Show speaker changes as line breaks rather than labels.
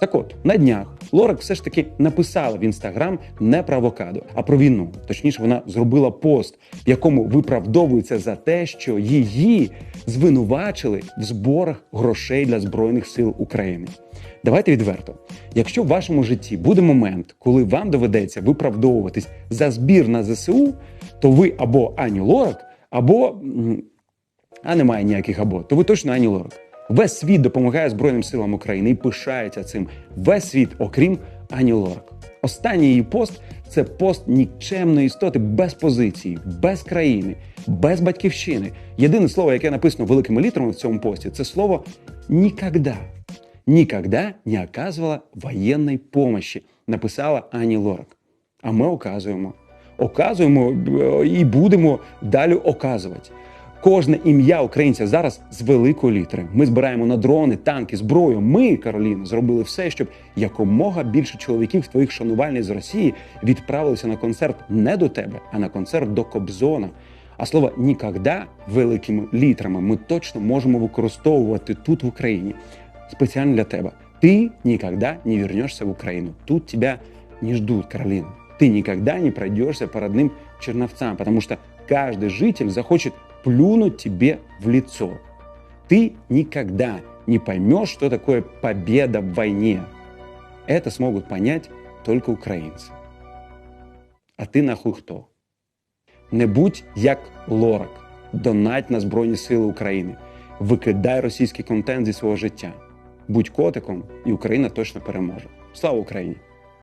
Так от, на днях Лорак все ж таки написала в інстаграм не про авокадо, а про війну. Точніше, вона зробила пост, в якому виправдовується за те, що її звинувачили в зборах грошей для збройних сил України. Давайте відверто. Якщо в вашому житті буде момент, коли вам доведеться виправдовуватись за збір на ЗСУ, то ви або Ані Лорак, або а немає ніяких або, то ви точно Ані Лорак. Весь світ допомагає Збройним силам України і пишається цим. Весь світ, окрім Ані Лорак. Останній її пост це пост нікчемної істоти без позиції, без країни, без батьківщини. Єдине слово, яке написано великими літерами в цьому пості, це слово «нікогда». «Никогда не оказывала воєнної помощи, написала Ані Лорак. А ми оказуємо. Оказуємо е, і будемо далі оказувати. Кожне ім'я українця зараз з великої літери. Ми збираємо на дрони, танки, зброю. Ми, Кароліна, зробили все, щоб якомога більше чоловіків твоїх шанувальниць з Росії відправилися на концерт не до тебе, а на концерт до Кобзона. А слово «нікогда» великими літерами ми точно можемо використовувати тут в Україні специально для тебя. Ты никогда не вернешься в Украину. Тут тебя не ждут, Каролина. Ты никогда не пройдешься по родным черновцам, потому что каждый житель захочет плюнуть тебе в лицо. Ты никогда не поймешь, что такое победа в войне. Это смогут понять только українці. А ти нахуй хто? Не будь як Лорак. Донать на Збройні Сили України. Викидай російський контент зі свого життя. Будь котиком, і Україна точно переможе. Слава Україні!